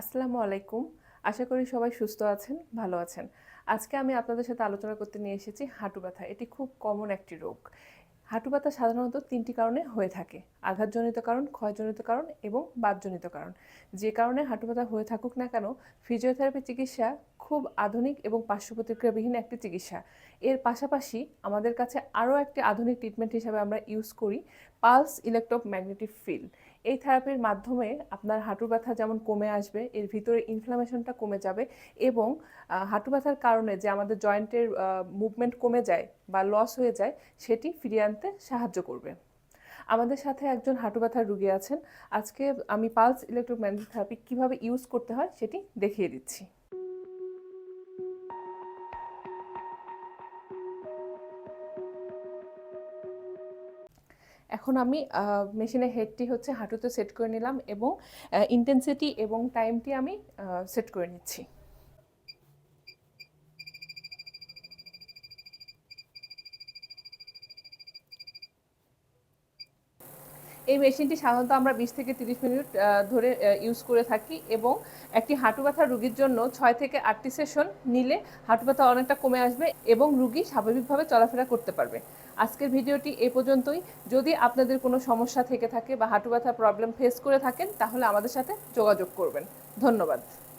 আসসালামু আলাইকুম। আশা করি সবাই সুস্থ আছেন, ভালো আছেন। আজকে আমি আপনাদের সাথে আলোচনা করতে নিয়ে এসেছি হাঁটু ব্যথা। এটি খুব কমন একটি রোগ। হাঁটু ব্যথা সাধারণত তিনটি কারণে হয়ে থাকে। আঘাতজনিত কারণ, ক্ষয়জনিত কারণ এবং বাদজনিত কারণ। যে কারণে হাঁটু ব্যথা হয়ে থাকুক না কেন ফিজিওথেরাপি চিকিৎসা খুব আধুনিক এবং পার্শ্ব প্রতিক্রিয়াবিহীন একটি চিকিৎসা। এর পাশাপাশি আমাদের কাছে আরও একটি আধুনিক ট্রিটমেন্ট হিসাবে আমরা ইউজ করি পালস ইলেকট্রোম্যাগনেটিক ফিল্ড এই থেরাপির মাধ্যমে আপনার হাঁটু ব্যথা যেমন কমে আসবে, এর ভিতরে ইনফ্লামেশনটা কমে যাবে এবং হাঁটু ব্যথার কারণে যে আমাদের জয়েন্টের মুভমেন্ট কমে যায় বা লস হয়ে যায়, সেটি ফিরিয়ে আনতে সাহায্য করবে। আমাদের সাথে একজন হাঁটু ব্যথার রুগী আছেন। আজকে আমি পালস ইলেকট্রোম্যাগনেটিক থেরাপি কীভাবে ইউজ করতে হয় সেটি দেখিয়ে দিচ্ছি। এখন আমি মেশিনের হেডটি হচ্ছে হাঁটুতে সেট করে নিলাম এবং ইন্টেন্সিটি এবং টাইমটি আমি সেট করে নিচ্ছি। এই মেশিনটি সাধারণত আমরা বিশ থেকে তিরিশ মিনিট ধরে ইউজ করে থাকি এবং একটি হাঁটু ব্যথা রুগীর জন্য ছয় থেকে আটটি সেশন নিলে হাঁটু ব্যথা অনেকটা কমে আসবে এবং রুগী স্বাভাবিকভাবে চলাফেরা করতে পারবে। আজকের ভিডিওটি এ পর্যন্তই। যদি আপনাদের কোনো সমস্যা থেকে থাকে বা হাঁটু ব্যথার প্রবলেম ফেস করে থাকেন, তাহলে আমাদের সাথে যোগাযোগ করবেন। ধন্যবাদ।